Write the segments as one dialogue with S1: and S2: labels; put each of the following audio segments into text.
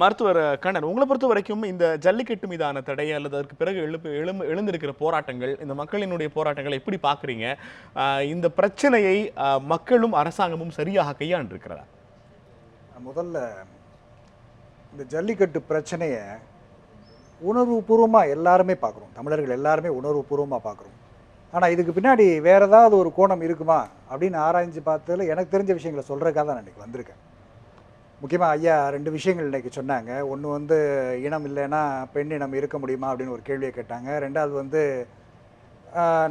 S1: மருத்துவர் கண்ணன் உங்களை பொறுத்த வரைக்கும் இந்த ஜல்லிக்கட்டு மீதான தடை அல்லது அதற்கு பிறகு எழுப்பு எழும்பு எழுந்திருக்கிற போராட்டங்கள் இந்த மக்களினுடைய போராட்டங்களை எப்படி பார்க்குறீங்க? இந்த பிரச்சனையை மக்களும் அரசாங்கமும் சரியாக கையாண்டிருக்கிறதா?
S2: முதல்ல இந்த ஜல்லிக்கட்டு பிரச்சனையை உணர்வுபூர்வமாக எல்லாருமே பார்க்குறோம். தமிழர்கள் எல்லாருமே உணர்வுபூர்வமாக பார்க்குறோம். ஆனால் இதுக்கு பின்னாடி வேற ஏதாவது ஒரு கோணம் இருக்குமா அப்படின்னு ஆராய்ஞ்சு பார்த்ததுல எனக்கு தெரிஞ்ச விஷயங்களை சொல்கிறக்காக தான் நான் இன்னைக்கு வந்திருக்கேன். முக்கியமாக ஐயா ரெண்டு விஷயங்கள் இன்னைக்கு சொன்னாங்க. ஒன்று வந்து இனம் இல்லைன்னா பெண் இனம் இருக்க முடியுமா அப்படின்னு ஒரு கேள்வியை கேட்டாங்க. ரெண்டாவது வந்து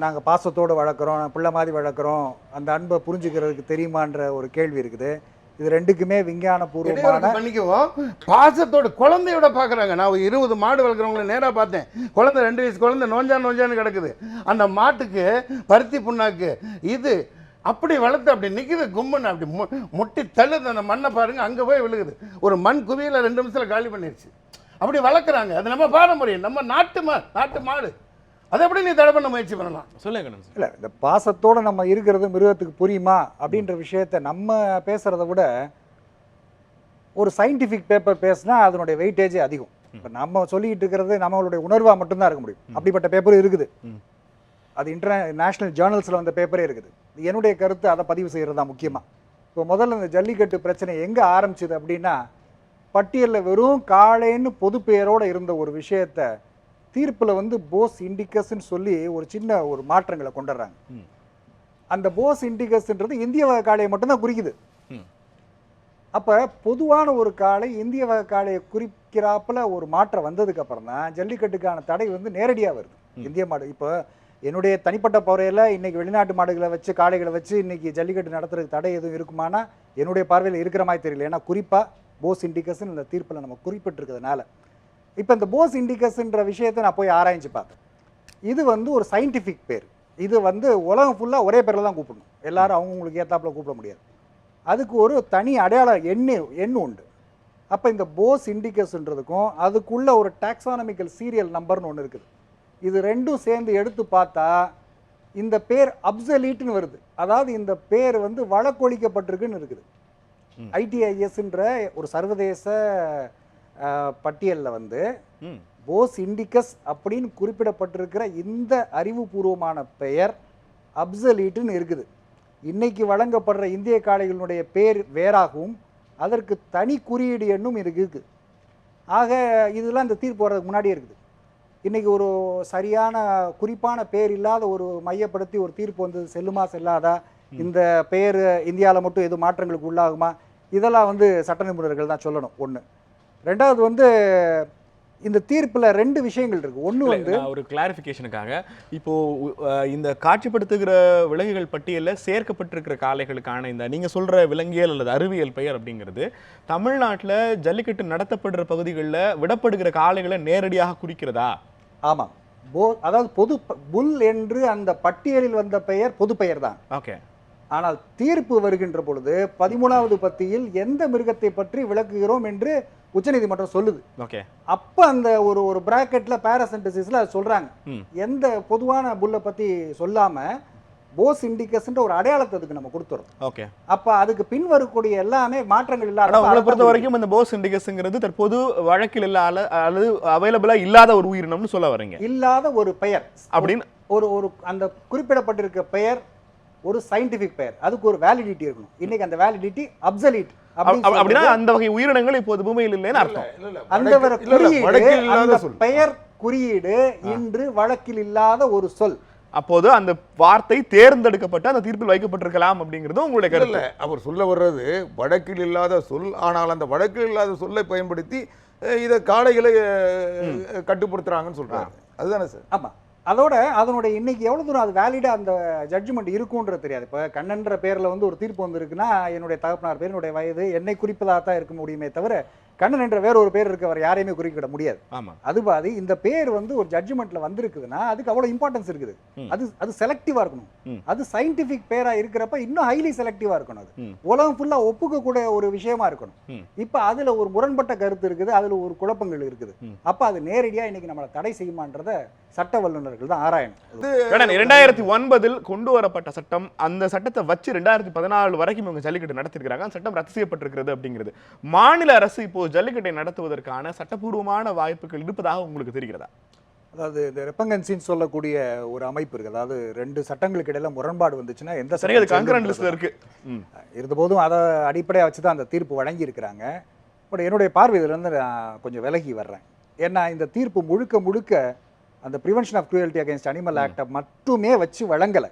S2: நாங்கள் பாசத்தோடு வளர்க்குறோம் பிள்ளை மாதிரி வளர்க்குறோம் அந்த அன்பை புரிஞ்சுக்கிறதுக்கு தெரியுமான்ற ஒரு கேள்வி இருக்குது. இது ரெண்டுக்குமே விஞ்ஞான
S3: பூர்வமான பண்ணிக்குவோம். பாசத்தோட குழந்தையோட பார்க்குறாங்க. நான் ஒரு இருபது மாடு வளர்க்குறவங்கள நேராக பார்த்தேன். குழந்தை ரெண்டு வயசு குழந்தை நோஞ்சா நோஞ்சான்னு கிடக்குது. அந்த மாட்டுக்கு பருத்தி புண்ணாக்கு இது அப்படி வளர்த்து அப்படி நிற்கிது கும்பன் அப்படி மு முட்டி தள்ளுது அந்த மண்ணை பாருங்க அங்கே போய் விழுகுது. ஒரு மண் குவியில் ரெண்டு நிமிஷத்தில் காலி பண்ணிருச்சு. அப்படி வளர்க்குறாங்க. அது நம்ம பாரம்பரியம். நம்ம நாட்டு மா நாட்டு மாடு. அதை எப்படி நீ தடை பண்ண முயற்சி பண்ணலாம்?
S1: சொல்லுங்க
S2: இல்லை இந்த பாசத்தோட நம்ம இருக்கிறது மிருகத்துக்கு புரியுமா அப்படின்ற விஷயத்த நம்ம பேசுறத விட ஒரு சயின்டிஃபிக் பேப்பர் பேசினா அதனுடைய வெயிட்டேஜ் அதிகம். இப்போ நம்ம சொல்லிட்டு இருக்கிறது நம்மளுடைய உணர்வா மட்டும்தான் இருக்க முடியும். அப்படிப்பட்ட பேப்பரும் இருக்குது. அது இன்டர் நேஷனல் ஜேர்னல்ஸில் வந்த பேப்பரே இருக்குது என்னுடைய கருத்து அதை பதிவு செய்கிறது தான் முக்கியமாக இப்போ முதல்ல இந்த ஜல்லிக்கட்டு பிரச்சனை எங்கே ஆரம்பிச்சது அப்படின்னா பட்டியலில் வெறும் காளைன்னு பொது பெயரோட இருந்த ஒரு விஷயத்த தீர்ப்பில் வந்து போஸ் இண்டிகஸ்ன்னு சொல்லி ஒரு சின்ன ஒரு மாற்றங்களை கொண்டுறாங்க
S1: ம்.
S2: அந்த போஸ் இண்டிகஸ்ன்றது இந்திய வகை காளையை மட்டும்தான் குறிக்குது. அப்போ பொதுவான ஒரு காளை இந்திய வகை காளையை குறிக்கிறாப்புல ஒரு மாற்றம் வந்ததுக்கு அப்புறம் தான் ஜல்லிக்கட்டுக்கான தடை வந்து நேரடியாக வருது. இந்திய மாடு இப்போ என்னுடைய தனிப்பட்ட பார்வையில் இன்றைக்கி வெளிநாட்டு மாடுகளை வச்சு காளைகளை வச்சு இன்றைக்கி ஜல்லிக்கட்டு நடத்துறதுக்கு தடை எதுவும் இருக்குமானா என்னுடைய பார்வையில் இருக்கிற மாதிரி தெரியல. ஏன்னா குறிப்பாக போஸ் இண்டிகஸ்ன்னு இந்த தீர்ப்பில் நம்ம குறிப்பிட்டிருக்கிறதுனால. இப்போ இந்த போஸ் இண்டிகஸ்ன்ற விஷயத்தை நான் போய் ஆராய்ஞ்சு பார்த்தேன். இது வந்து ஒரு சயின்டிஃபிக் பேர். இது வந்து உலகம் ஃபுல்லாக ஒரே பேரில் தான் கூப்பிடணும். எல்லாரும் அவங்கவுங்களுக்கு ஏத்தாப்பில் கூப்பிட முடியாது. அதுக்கு ஒரு தனி அடையாள எண்ணு எண் உண்டு. அப்போ இந்த போஸ் இண்டிகஸ்ன்றதுக்கும் அதுக்குள்ள ஒரு டாக்ஸானமிக்கல் சீரியல் நம்பர்னு ஒன்று இருக்குது. இது ரெண்டும் சேர்ந்து எடுத்து பார்த்தா இந்த பேர் அப்சலீட்னு வருது. அதாவது இந்த பேர் வந்து வழக்கொழிக்கப்பட்டிருக்குன்னு இருக்குது. ஐடிஐஎஸ்ன்ற ஒரு சர்வதேச பட்டியலில் வந்து போஸ் இண்டிகஸ் அப்படின்னு குறிப்பிடப்பட்டிருக்கிற இந்த அறிவுபூர்வமான பெயர் அப்சலீட்டுன்னு இருக்குது. இன்னைக்கு வழங்கப்படுற இந்திய காளைகளுடைய பேர் வேறாகவும் அதற்கு தனி குறியீடு எண்ணும் இருக்குது ஆக இதெல்லாம் இந்த தீர்ப்பு வர்றதுக்கு முன்னாடியே இருக்குது. இன்னைக்கு ஒரு சரியான குறிப்பான பேர் இல்லாத ஒரு மையப்படுத்தி ஒரு தீர்ப்பு வந்தது செல்லுமா செல்லாதா? இந்த பெயர் இந்தியாவில் மட்டும் எதுவும் மாற்றங்களுக்கு உள்ளாகுமா? இதெல்லாம் வந்து சட்ட நிபுணர்கள் தான் சொல்லணும் ஒன்று ரெண்டாவது வந்து இந்த தீர்ப்பில் ரெண்டு விஷயங்கள் இருக்கு. ஒன்று வந்து
S1: ஒரு கிளாரிஃபிகேஷனுக்காக இப்போ அஹ், இந்த காட்சிப்படுத்துகிற விலங்குகள் பட்டியலில் சேர்க்கப்பட்டிருக்கிற காளைகளுக்கான இந்த நீங்க சொல்ற விலங்கியல் அல்லது அறிவியல் பெயர் அப்படிங்கிறது தமிழ்நாட்டுல ஜல்லிக்கட்டு நடத்தப்படுற பகுதிகளில் விடப்படுகிற காளைகளை நேரடியாக குறிக்கிறதா?
S2: ஆமாம் போ அதாவது பொது ப- புல் என்று அந்த பட்டியலில் வந்த பெயர் பொது பெயர் தான்
S1: ஓகே.
S2: ஆனால் தீர்ப்பு வருகின்ற பொழுது பதிமூணாவது பத்தியில் எந்த மிருகத்தை பற்றி விளக்குகிறோம் என்று உச்சநீதிமன்றம் சொல்லுது.
S1: ஓகே.
S2: அப்போ அந்த ஒரு ஒரு பிராக்கெட்ல பேராசென்டசிஸ்ல
S1: ம்.
S2: எந்த பொதுவான புல்லை பத்தி சொல்லாம போஸ் இண்டிகஸ்ன்ற ஒரு அடையாளத்தை அதுக்கு நம்ம கொடுத்துறோம்.
S1: ஓகே
S2: அப்ப அதுக்கு பின் வரக்கூடிய எல்லாமே மாற்றங்கள் இல்லாத
S1: உங்களை பொறுத்த வரைக்கும் இந்த போஸ் இண்டிகஸ்ங்கிறது தற்போது வழக்கில் இல்லாத அல்லது அவைலபிளா இல்லாத ஒரு உயிரினம்னு சொல்ல வரீங்க.
S2: இல்லாத ஒரு பெயர்.
S1: அப்படின்னு?
S2: ஒரு ஒரு அந்த குறிப்பிடப்பட்டிருக்க பெயர் ஒரு சயின்டிபிக் பெயர். அதுக்கு ஒரு வேலிடிட்டி இருக்கணும். இன்னைக்கு அந்த வேலிடிட்டி அப்சலீட்
S1: அப்- அப்- அப்படின்னா அந்த வகை உயிரினங்கள் இப்போது பூமியில் இல்லைன்னு அர்த்தம்.
S2: அந்த. பெயர் குறியீடு இன்று வழக்கில் இல்லாத ஒரு சொல்.
S1: அப்போது அந்த வார்த்தை தேர்ந்தெடுக்கப்பட்டு அந்த தீர்ப்பில் வைக்கப்பட்டிருக்கலாம் அப்படிங்கிறது உங்களுடைய கருத்து.
S3: இல்ல அவர் சொல்ல வர்றது வழக்கில் இல்லாத சொல் ஆனால் அந்த வழக்கில் இல்லாத சொல்லை பயன்படுத்தி இதை காளைகளை கட்டுப்படுத்துறாங்கன்னு சொல்றாங்க அதுதானே சார்?
S2: ஆமா. அதோட அதனுடைய இன்னைக்கு எவ்வளவு தூரம் அது வேலிடா அந்த ஜட்ஜ்மெண்ட் இருக்குன்றது தெரியாது. இப்போ கண்ணன்ற பேர்ல வந்து ஒரு தீர்ப்பு வந்திருக்குன்னா என்னுடைய தகப்பனார் பேர் என்னுடைய வயது என்னை குறிப்பதாக தான் இருக்க முடியுமே தவிர கண்ணன் என்ற வேற ஒரு பேர் இருக்கவர் யாரையுமே குறிப்பிட முடியாது
S1: ஆமா
S2: அது பாதி இந்த பேர் வந்து ஒரு ஜட்ஜ்மெண்ட்ல வந்திருக்குதுன்னா அதுக்கு அவ்வளவு இம்பார்ட்டன்ஸ் இருக்குது. அது அது செலக்டிவா இருக்கணும். அது சயின்டிபிக் பேரா இருக்கிறப்ப இன்னும் ஹைலி செலக்டிவா இருக்கணும் அது. உலகம் ஃபுல்லா ஒப்புக்க கூட ஒரு விஷயமா இருக்கணும். இப்ப அதுல ஒரு முரண்பட்ட கருத்து இருக்குது அதுல ஒரு குழப்பங்கள் இருக்குது. அப்ப அது நேரடியா இன்னைக்கு நம்மளை தடை செய்யுமான்றத சட்ட வல்லுநர்கள் தான் ஆராயணும்
S1: இரண்டாயிரத்தி ஒன்பதில் கொண்டு வரப்பட்ட சட்டம் அந்த சட்டத்தை வச்சு ரெண்டாயிரத்தி பதினாலு வரைக்கும் இவங்க ஜல்லிக்கட்டு நடத்திருக்கிறாங்க அந்த சட்டம் ரத்து செய்யப்பட்டிருக்கிறது அப்படிங்கிறது மாநில அரசு இப்போ ஜல்லிக்கட்டை நடத்துவதற்கான சட்டப்பூர்வமான வாய்ப்புகள் இருப்பதாக உங்களுக்கு தெரிகிறதா?
S2: அதாவது இந்த ரெப்பங்கன்சின்னு சொல்லக்கூடிய ஒரு அமைப்பு இருக்கு. அதாவது ரெண்டு சட்டங்களுக்கு இடையில முரண்பாடு வந்துச்சுன்னா எந்த
S1: சரி அது
S2: செல்லும்ன்றது
S1: லிஸ்ட்ல இருக்கு.
S2: இருந்தபோதும் அதை அடிப்படையாக வச்சு தான் அந்த தீர்ப்பு வழங்கி இருக்கிறாங்க பட் என்னுடைய பார்வை இதிலிருந்து நான் கொஞ்சம் விலகி வர்றேன். ஏன்னா இந்த தீர்ப்பு முழுக்க முழுக்க அந்த prevention of cruelty against animal ஆக்டை மட்டுமே வச்சு வழங்கலை.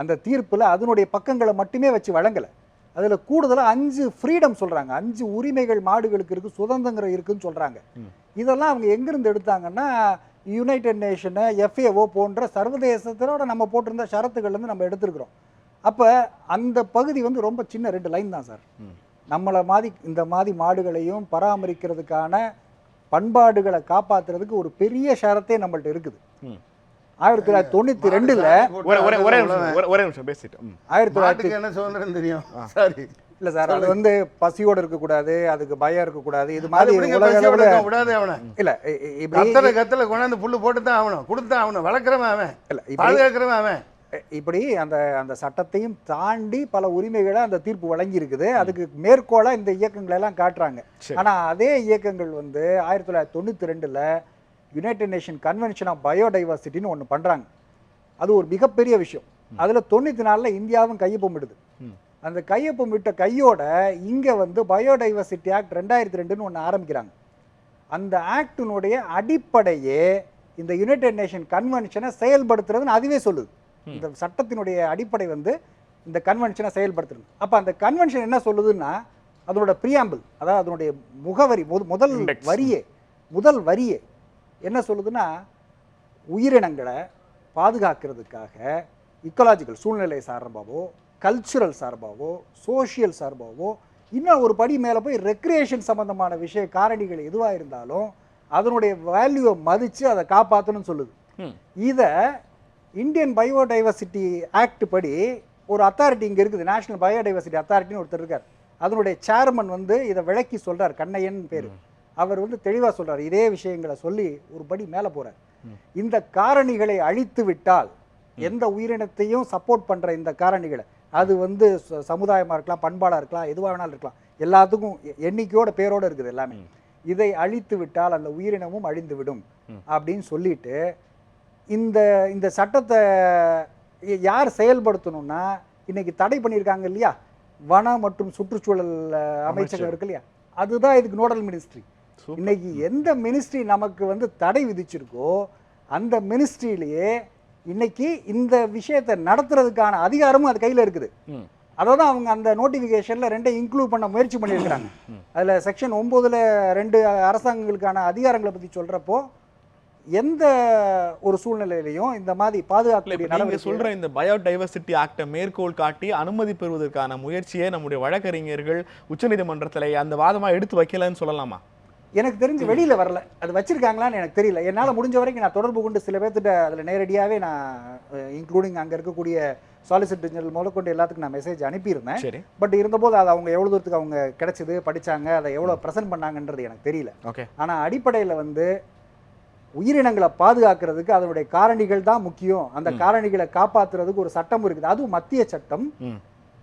S2: அந்த தீர்ப்பில் அதனுடைய பக்கங்களை மட்டுமே வச்சு வழங்கலை. அதில் கூடுதலாக அஞ்சு ஃப்ரீடம் சொல்கிறாங்க அஞ்சு உரிமைகள் மாடுகளுக்கு இருக்குது சுதந்திரம் இருக்குன்னு சொல்கிறாங்க. இதெல்லாம் அவங்க எங்கிருந்து எடுத்தாங்கன்னா யுனைடெட் நேஷனு எஃப்ஏஓ போன்ற சர்வதேசத்தோட நம்ம போட்டிருந்த ஷரத்துகள்லேருந்து நம்ம எடுத்திருக்கிறோம் அப்போ அந்த பகுதி வந்து ரொம்ப சின்ன ரெண்டு லைன் தான் சார். நம்மளை மாதிரி இந்த மாதிரி மாடுகளையும் பராமரிக்கிறதுக்கான பண்பாடுகளை காப்பாத்துறதுக்கு ஒரு பெரிய ஷரத்தே நம்மள்ட்ட இருக்குது. ஆயிரத்தி தொள்ளாயிரத்தி தொண்ணூற்றி ரெண்டில்
S1: ஒரே நிமிஷம், ஒரே- ஒரே நிமிஷம் பேசிட்டு.
S2: ஆயிரத்தி தொள்ளாயிரத்தி
S3: என்ன சுதந்திரம் தெரியும். சரி.
S2: இல்ல சார் அது வந்து பசியோட இருக்கக்கூடாது அதுக்கு பயம் இருக்கக்கூடாது இது
S3: அது
S2: மாதிரி உலக அளவுல
S3: இருக்க விடாதே அவனை.
S2: இல்ல இப்படி
S3: கத்தல கத்தல கொண்டாந்து புல்லு போட்டு தான் ஆகணும் கொடுத்தா அவனை வளர்க்குறவன் அவன்
S2: இல்ல
S3: பாதுகாக்கிறவன் அவன்.
S2: இப்படி அந்த அந்த சட்டத்தையும் தாண்டி பல உரிமைகளை அந்த தீர்ப்பு வழங்கி இருக்குது அதுக்கு மேற்கோளா இந்த இயக்கங்களை எல்லாம் காட்டுறாங்க. ஆனா அதே இயக்கங்கள் வந்து ஆயிரத்தி தொள்ளாயிரத்தி தொண்ணூத்தி ரெண்டுல யுனைடெட் நேஷன் கன்வென்ஷன் ஆஃப் பயோடைவர்சிட்டின்னு ஒண்ணு பண்றாங்க. அது ஒரு மிகப்பெரிய விஷயம். அதுல தொண்ணூத்தி நாலுல இந்தியாவும் கையொப்பமிடுது
S1: ம்.
S2: அந்த கையொப்பம் விட்ட கையோட இங்க வந்து பயோடைவர்சிட்டி ஆக்ட் ரெண்டாயிரத்தி ரெண்டுன்னு ஒன்று ஆரம்பிக்கிறாங்க. அந்த ஆக்டினுடைய அடிப்படையே இந்த யுனைடெட் நேஷன் கன்வென்ஷனை செயல்படுத்துறதுன்னு அதுவே சொல்லுது. இந்த சட்டத்தினுடைய அடிப்படை வந்து இந்த கன்வென்ஷனை செயல்படுத்துறது. அப்போ அந்த கன்வென்ஷன் என்ன சொல்லுதுன்னா அதனோட ப்ரியாம்பிள் அதாவது அதனுடைய முகவரி முத- முதல். வரியே முதல் வரியே என்ன சொல்லுதுன்னா உயிரினங்களை பாதுகாக்கிறதுக்காக இக்கலாஜிக்கல் சூழ்நிலை சார்பாவோ கல்ச்சுரல் சார்பாவோ சோஷியல் சார்பாவோ இன்னும் ஒரு படி மேலே போய் ரெக்ரியேஷன் சம்பந்தமான விஷய காரணிகள் எதுவாக இருந்தாலும் அதனுடைய வேல்யூவை மதித்து அதை காப்பாற்றணும்னு சொல்லுது. இதை இந்தியன் பயோடைவர்சிட்டி ஆக்ட் படி ஒரு அத்தாரிட்டி இங்கே இருக்குது. நேஷனல் பயோடைவர்சிட்டி அத்தாரிட்டின்னு ஒருத்தர் இருக்கார். அதனுடைய சேர்மன் வந்து இதை விளக்கி சொல்றார். கண்ணையன் பேர். அவர் வந்து தெளிவாக சொல்றார். இதே விஷயங்களை சொல்லி ஒரு படி மேலே போறார். இந்த காரணிகளை அழித்து விட்டால் எந்த உயிரினத்தையும் சப்போர்ட் பண்ற இந்த காரணிகளை அது வந்து ச- சமுதாயமா இருக்கலாம் பண்பாடா இருக்கலாம் எதுவாக வேணாலும் இருக்கலாம். எல்லாத்துக்கும் எண்ணிக்கையோட பேரோட இருக்குது எல்லாமே. இதை அழித்து விட்டால் அந்த உயிரினமும் அழிந்து விடும் அப்படின்னு சொல்லிட்டு இந்த இந்த சட்டத்தை யார் செயல்படுத்தணும்னா இன்னைக்கு தடை பண்ணியிருக்காங்க இல்லையா? வன மற்றும் சுற்றுச்சூழல் அமைச்சகம் இருக்கு இல்லையா? அதுதான் இதுக்கு நோடல் மினிஸ்ட்ரி. இன்னைக்கு எந்த மினிஸ்ட்ரி நமக்கு வந்து தடை விதிச்சிருக்கோ அந்த மினிஸ்ட்ரியிலேயே இன்னைக்கு இந்த விஷயத்தை நடத்துறதுக்கான அதிகாரமும் அது கையில் இருக்குது.
S1: ம்.
S2: அதை தான் அவங்க அந்த நோட்டிஃபிகேஷனில் ரெண்டை இன்க்ளூட் பண்ண முயற்சி பண்ணியிருக்கிறாங்க. அதில் செக்ஷன் ஒம்போதில் ரெண்டு அரசாங்கங்களுக்கான அதிகாரங்களை பற்றி சொல்கிறப்போ எந்த ஒரு சூழ்நிலையிலையும் இந்த மாதிரி பாதுகாக்கக்கூடிய நடவடிக்கை
S1: சொல்ற இந்த பயோடைவர்சிட்டி ஆக்டை மேற்கோள் காட்டி அனுமதி பெறுவதற்கான முயற்சியை நம்முடைய வழக்கறிஞர்கள் உச்சநீதிமன்றத்துல அந்த வாதமா எடுத்து வைக்கலன்னு சொல்லலாமா?
S2: எனக்கு தெரிஞ்சு வெளியில வரல. அது வச்சிருக்காங்களான்னு எனக்கு தெரியல. என்னால முடிஞ்ச வரைக்கும் நான் தொடர்பு கொண்டு சில பேர்த்திட்ட அதில் நேரடியாகவே நான் இன்க்ளூடிங் அங்க இருக்கக்கூடிய சாலிசிட்டர் ஜெனரல் முதற்கொண்டு எல்லாத்துக்கும் நான் மெசேஜ் அனுப்பியிருந்தேன். பட் இருந்தபோது அது அவங்க எவ்வளவு தூரத்துக்கு அவங்க கிடைச்சது படிச்சாங்க அதை எவ்வளவு ப்ரெசென்ட் பண்ணாங்கன்றது எனக்கு தெரியல.
S1: ஓகே.
S2: ஆனா அடிப்படையில வந்து உயிரினங்களை பாதுகாக்கிறதுக்கு அதனுடைய காரணிகள் தான் முக்கியம். அந்த காரணிகளை காப்பாத்துறதுக்கு ஒரு சட்டம் இருக்குது. அதுவும் மத்திய சட்டம்.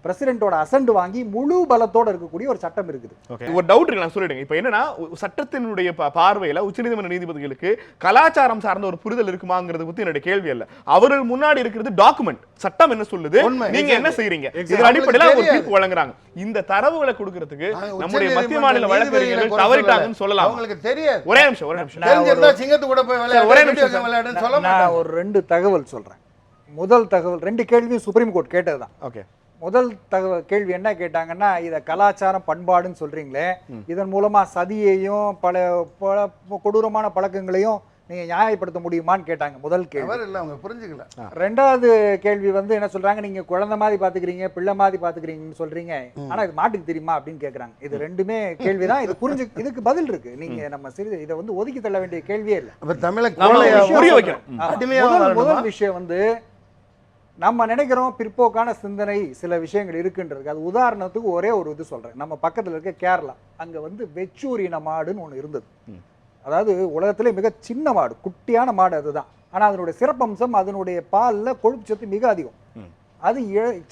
S2: பிரசிடென்ட்டோட அசண்ட் வாங்கி முழு பலத்தோட இருக்கக்கூடிய ஒரு சட்டம் இருக்குது.
S1: ஓகே ஒரு டவுட் இருக்கு நான் சொல்லிடுங்க. இப்போ என்னன்னா சட்டத்தினுடைய பார்வையில உச்சநீதிமன்ற நீதிபதிகளுக்கு கலாச்சாரம் சார்ந்த ஒரு புரிதல் இருக்குமாங்கிறது பத்தி என்னுடைய கேள்வி அல்ல. அவர்கள் முன்னாடி இருக்கிறது டாக்குமெண்ட் சட்டம் என்ன சொல்லுது? நீங்க என்ன
S3: Exactly.
S1: இதன் அடிப்படையில ஒரு தீர்ப்பு வழங்குறாங்க. இந்த தரவுகளை கொடுக்கறதுக்கு நம்முடைய மத்திய மாநில வழக்கறிஞர்கள்
S3: குறை
S1: தவறிட்டாங்கன்னு
S3: சொல்லல.
S1: சொல்லலாம்.
S3: அவங்களுக்கு தெரியாது.
S1: ஒரே நிமிஷம் ஒரே நிமிஷம்.
S3: தெரிஞ்சிருந்தா சிங்கத்து கூட போய் விளையாடு
S1: ஒரே நிமிஷம்
S3: விளையாடுன்னு சொல்ல
S2: நான்
S3: மாட்டாங்க.
S2: ஒரு ரெண்டு தகவல் சொல்றேன். முதல் தகவல் ரெண்டு கேள்வியும் சுப்ரீம் கோர்ட் கேட்டதுதான்.
S1: ஓகே
S2: முதல் தகவல் கேள்வி என்ன கேட்டாங்கன்னா இதை கலாச்சாரம் பண்பாடுன்னு சொல்றீங்களே இதன் மூலமா சதியையும் பல பல கொடூரமான பழக்கங்களையும் நீங்க நியாயப்படுத்த முடியுமான்னு கேட்டாங்க முதல் கேள்வி.
S3: அவர் இல்ல அவங்க புரிஞ்சுக்கல.
S2: ரெண்டாவது கேள்வி வந்து என்ன சொல்றாங்க நீங்க குழந்தை மாதிரி பாத்துக்கிறீங்க பிள்ளை மாதிரி பாத்துக்கிறீங்கன்னு சொல்றீங்க ஆனா இது மாட்டுக்கு தெரியுமா அப்படின்னு கேக்குறாங்க. இது ரெண்டுமே கேள்விதான் இது புரிஞ்சு இதுக்கு பதில் இருக்கு. நீங்க நம்ம சிறிது இதை வந்து ஒதுக்கி தள்ள வேண்டிய கேள்வியே இல்லை? முதல் விஷயம் வந்து நம்ம நினைக்கிறோம் பிற்போக்கான சிந்தனை சில விஷயங்கள் இருக்குன்றதுக்கு அது உதாரணத்துக்கு ஒரே ஒரு இது சொல்றேன். நம்ம பக்கத்துல இருக்க கேரளா. அங்க வந்து வெச்சூர் இன மாடுன்னு ஒண்ணு இருந்தது. அதாவது உலகத்திலே மிக சின்ன மாடு குட்டியான மாடு அதுதான். ஆனா அதனுடைய சிறப்பம்சம் அதனுடைய பால்ல கொழுப்பு சத்து மிக அதிகம். அது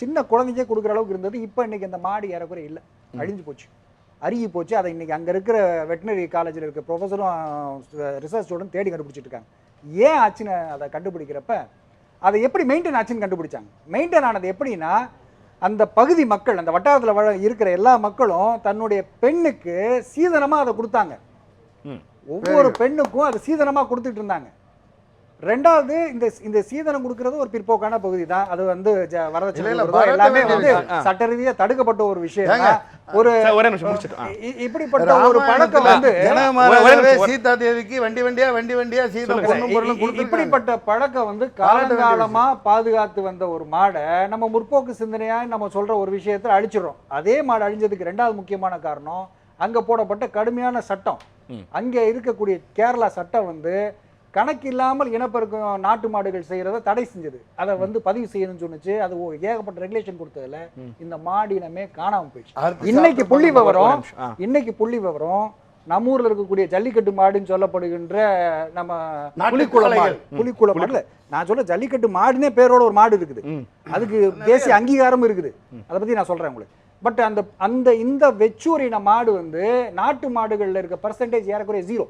S2: சின்ன குழந்தைக்கே கொடுக்குற அளவுக்கு இருந்தது. இப்போ இன்னைக்கு அந்த மாடு ஏறக்குறைய இல்லை. அழிஞ்சு போச்சு. அருகி போச்சு. அதை இன்னைக்கு அங்கே இருக்கிற வெட்டினரி காலேஜில் இருக்க ப்ரொஃபஸரும் ரிசர்ச் ஸ்டூடெண்ட் தேடி கண்டுபிடிச்சிட்டு இருக்காங்க. ஏன் ஆச்சுன்னு அதை கண்டுபிடிக்கிறப்ப அதை எப்படி மெயின்டைன் ஆச்சுன்னு கண்டுபிடிச்சாங்க. மெயின்டைன் ஆனது எப்படின்னா அந்த பகுதி மக்கள் அந்த வட்டாரத்தில் வர இருக்கிற எல்லா மக்களும் தன்னுடைய பெண்ணுக்கு சீதனமாக அதை கொடுத்தாங்க. ஒவ்வொரு பெண்ணுக்கும் அதை சீதனமாக கொடுத்துட்டு இருந்தாங்க. ரெண்டாவது இந்த இந்த சீதனம் கொடுக்கறது ஒரு பிற்போக்கான பகுதி தான் அது வந்து ஜ- வரதட்சணை எல்லாமே வந்து. சட்ட ரீதியா தடுக்கப்பட்ட ஒரு விஷயம். ஒரு இப்படிப்பட்ட ஒரு பழக்கம் வந்து.
S3: சீதா தேவிக்கு வண்டி வண்டியா வண்டி வண்டியா சீதா
S2: இப்படிப்பட்ட பழக்கம் வந்து காலங்காலமா பாதுகாத்து வந்த ஒரு மாடை நம்ம முற்போக்கு சிந்தனையா நம்ம சொல்ற ஒரு விஷயத்தை அழிச்சிடுறோம் அதே மாடு அழிஞ்சதுக்கு ரெண்டாவது முக்கியமான காரணம் அங்க போடப்பட்ட கடுமையான சட்டம். அங்க இருக்கக்கூடிய கேரளா சட்டம் வந்து கணக்கு இல்லாமல் இனப்பெருக்கம் நாட்டு மாடுகள் செய்யறத தடை செஞ்சது. அதை வந்து பதிவு செய்யணும்னு சொன்னுச்சு. அது ஏகப்பட்ட ரெகுலேஷன் கொடுத்ததுல இந்த மாடு இனமே காணாம போயிடுச்சு. இன்னைக்கு புள்ளி விவரம். இன்னைக்கு புள்ளி விவரம் நம்ம ஊர்ல இருக்கக்கூடிய ஜல்லிக்கட்டு மாடுன்னு சொல்லப்படுகின்ற நம்ம புலிக்குள மாடு. புலிக்குள மாடுல நான் சொல்ல ஜல்லிக்கட்டு மாடுனே பேரோட ஒரு மாடு இருக்குது. அதுக்கு தேசிய அங்கீகாரமும் இருக்குது. அதை பத்தி நான் சொல்றேன் உங்களுக்கு. பட் அந்த அந்த இந்த வெச்சூரின மாடு வந்து நாட்டு மாடுகள்ல இருக்க பர்சன்டேஜ் ஏறக்குறைய ஜீரோ.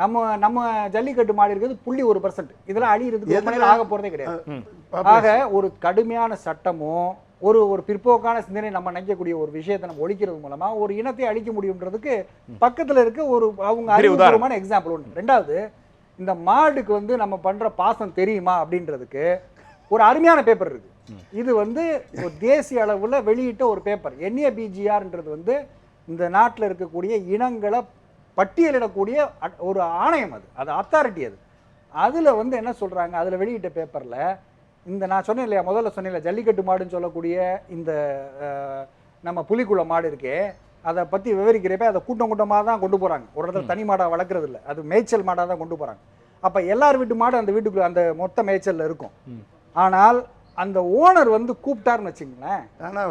S2: நம்ம நம்ம ஜல்லிக்கட்டு மாடு இருக்கிறது புள்ளி ஒரு பர்சன்ட் இதெல்லாம் அழியிறதுக்கு ரொம்ப நேரம் ஆக போறதே கிடையாது. ஆக ஒரு கடுமையான சட்டமும் ஒரு ஒரு பிற்போக்கான சிந்தனை நம்ம நினைக்கக்கூடிய ஒரு விஷயத்தை நம்ம ஒழிக்கிறது மூலமா ஒரு இனத்தை அழிக்க முடியுன்றதுக்கு பக்கத்துல இருக்க ஒரு அவங்க. அறிவுபூர்வமான எக்ஸாம்பிள் ஒன்று ரெண்டாவது இந்த மாடுக்கு வந்து நம்ம பண்ற பாசம் தெரியுமா அப்படின்றதுக்கு ஒரு அருமையான பேப்பர் இருக்கு. இது வந்து ஒரு தேசிய அளவுல வெளியிட்ட ஒரு பேப்பர் என்ஏபிஜிஆர்ன்றது வந்து இந்த நாட்டில் இருக்கக்கூடிய இனங்களை பட்டியலிடக்கூடிய அட்- ஒரு ஆணையம் அது. அது அத்தாரிட்டி அது. அதுல வந்து என்ன சொல்றாங்க? அதுல வெளியிட்ட பேப்பர்ல இந்த நான் சொன்னேன் இல்லையா? முதல்ல சொன்னேன் ஜல்லிக்கட்டு மாடுன்னு சொல்லக்கூடிய இந்த நம்ம புலிக்குள மாடு இருக்கே அதை பத்தி விவரிக்கிறப்ப அதை கூட்டம் கூட்டமாக தான் கொண்டு போறாங்க. ஒரு இடத்துல தனி மாடா வளர்க்கறது இல்ல. அது மேய்ச்சல் மாடா தான் கொண்டு போறாங்க. அப்ப எல்லார் வீட்டு மாடு அந்த வீட்டுக்குள்ள அந்த மொத்த மேய்ச்சல்ல இருக்கும். ஆனால் அந்த ஓனர் வந்து கூப்பிட்டாருன்னு வச்சுங்களேன்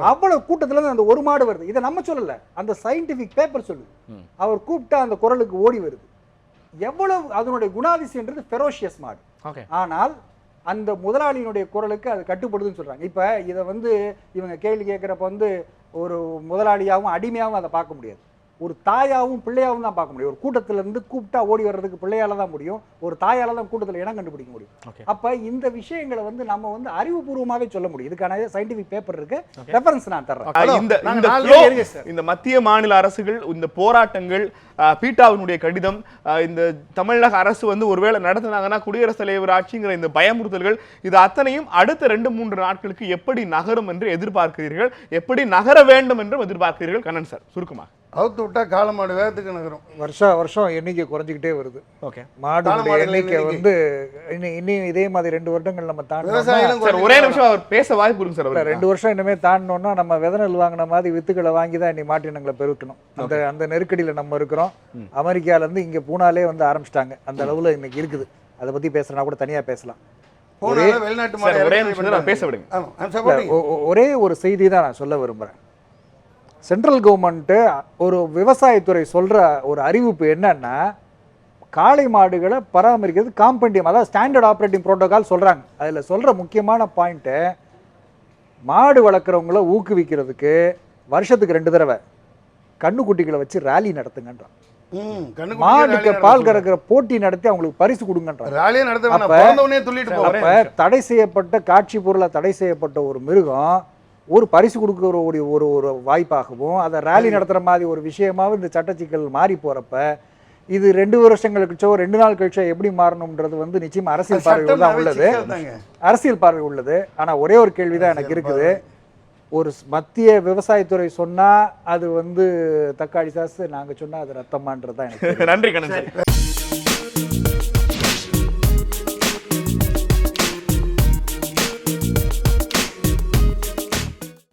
S2: அவ்வளவு கூட்டத்துல அந்த ஒரு மாடு வருது. இதை நம்ம சொல்லல. அந்த சயின்டிபிக் பேப்பர் சொல்லுது.
S1: ம்.
S2: அவர் கூப்பிட்டா அந்த குரலுக்கு ஓடி வருது. எவ்வளவு அதனுடைய குணாதிசயன்றது ஃபெரோஷியஸ் மாடு. ஆனால் அந்த முதலாளியினுடைய குரலுக்கு அது கட்டுப்படுதுன்னு சொல்றாங்க. இப்ப இதை வந்து இவங்க கேள்வி கேட்குறப்ப வந்து ஒரு முதலாளியாகவும் அடிமையாகவும் அதை பார்க்க முடியாது. ஒரு தாயாவும் பிள்ளையாவும் தான் பார்க்க முடியும். ஒரு கூட்டத்துல இருந்து கூப்பிட்டா ஓடி வர்றதுக்கு பிள்ளையால தான் முடியும். ஒரு தாயால தான் கூட்டத்துல இடம் கண்டுபிடிக்க முடியும். அப்ப இந்த விஷயங்களை வந்து நம்ம வந்து அறிவுபூர்வமாவே சொல்ல முடியும். இதுக்கான சயின்டிபிக் பேப்பர் இருக்கு. ரெஃபரன்ஸ் நான் தர்றேன்.
S1: இந்த மத்திய மாநில அரசுகள் இந்த போராட்டங்கள் பீட்டாவினுடைய கடிதம் இந்த தமிழக அரசு வந்து ஒருவேளை நடத்துனாங்கன்னா குடியரசுத் தலைவர் ஆட்சிங்கிற இந்த பயமுறுத்தல்கள் இது அத்தனையும் அடுத்த ரெண்டு மூன்று நாட்களுக்கு எப்படி நகரும் என்று எதிர்பார்க்கிறீர்கள்? எப்படி நகர வேண்டும் என்றும் எதிர்பார்க்கிறீர்கள்? கண்ணன் சார் சுருக்கமாக.
S3: அவுத்து விட்டா காலமாடு வேகத்துக்கு நகரும்.
S2: வருஷா வருஷம் எண்ணிக்கை குறைஞ்சிக்கிட்டே வருது.
S1: ஓகே.
S3: மாடுகளின்
S2: எண்ணிக்கை. வந்து இன்னும் இன்னும் இதே மாதிரி ரெண்டு வருடங்கள் நம்ம
S1: சார் ஒரே நிமிஷம் அவர் பேச வாய்ப்பு கொடுங்க சார்.
S2: ரெண்டு வருஷம் இனிமே தாண்டினோம்னா நம்ம விதை நெல் வாங்கின மாதிரி வித்துக்களை வாங்கி தான் இனி மாட்டினங்களை பெருக்கணும். அந்த அந்த நெருக்கடியில நம்ம இருக்கிறோம். அமெரிக்கால இருந்து இங்க பூனாலே வந்து ஆரம்பிச்சிட்டாங்க. அந்த அளவுல இன்னைக்கு இருக்குது. அதை பத்தி பேசுறேன்னா கூட தனியா பேசலாம்.
S3: மாடு
S1: ஒரே
S2: ஒரு செய்தி தான் நான் சொல்ல விரும்புறேன். சென்ட்ரல் கவர்மெண்ட்டு ஒரு விவசாயத்துறை சொல்ற ஒரு அறிவிப்பு என்னன்னா காளை மாடுகளை பராமரிக்கிறது காம்பண்டியம். அதாவது ஸ்டாண்டர்ட் ஆப்ரேட்டிங் புரோட்டோகால் சொல்றாங்க. அதுல சொல்ற முக்கியமான பாயிண்ட்டு மாடு வளர்க்குறவங்கள ஊக்குவிக்கிறதுக்கு வருஷத்துக்கு ரெண்டு தடவை கண்ணுக்குட்டிகளை வச்சு ரேலி நடத்துங்கன்றான்.
S3: ம், கண்ணுக்குட்டி
S2: மாட்டுக்கு
S3: ராலியா
S2: பால் கறக்கிற போட்டி நடத்தி அவங்களுக்கு பரிசு கொடுங்கன்றான். தடை செய்யப்பட்ட காட்சி பொருளை தடை செய்யப்பட்ட ஒரு மிருகம் ஒரு பரிசு கொடுக்கிற ஒரு ஒரு ஒரு வாய்ப்பாகவும் அதை ரேலி நடத்துற மாதிரி ஒரு விஷயமாவும் இந்த சட்டச்சிக்கல் மாறி போறப்ப இது ரெண்டு வருஷங்கள் கழிச்சோ ரெண்டு நாள் கழிச்சோ எப்படி மாறணும்ன்றது வந்து நிச்சயமா அரசியல் பார்வைகள் தான் உள்ளது. அரசியல் பார்வை உள்ளது. ஆனா ஒரே ஒரு கேள்விதான் எனக்கு இருக்குது. ஒரு மத்திய விவசாயத்துறை சொன்னா அது வந்து தக்காளி சாஸ் நாங்க சொன்னா அது ரத்தமான்றது தான் எனக்கு
S1: நன்றி சார்.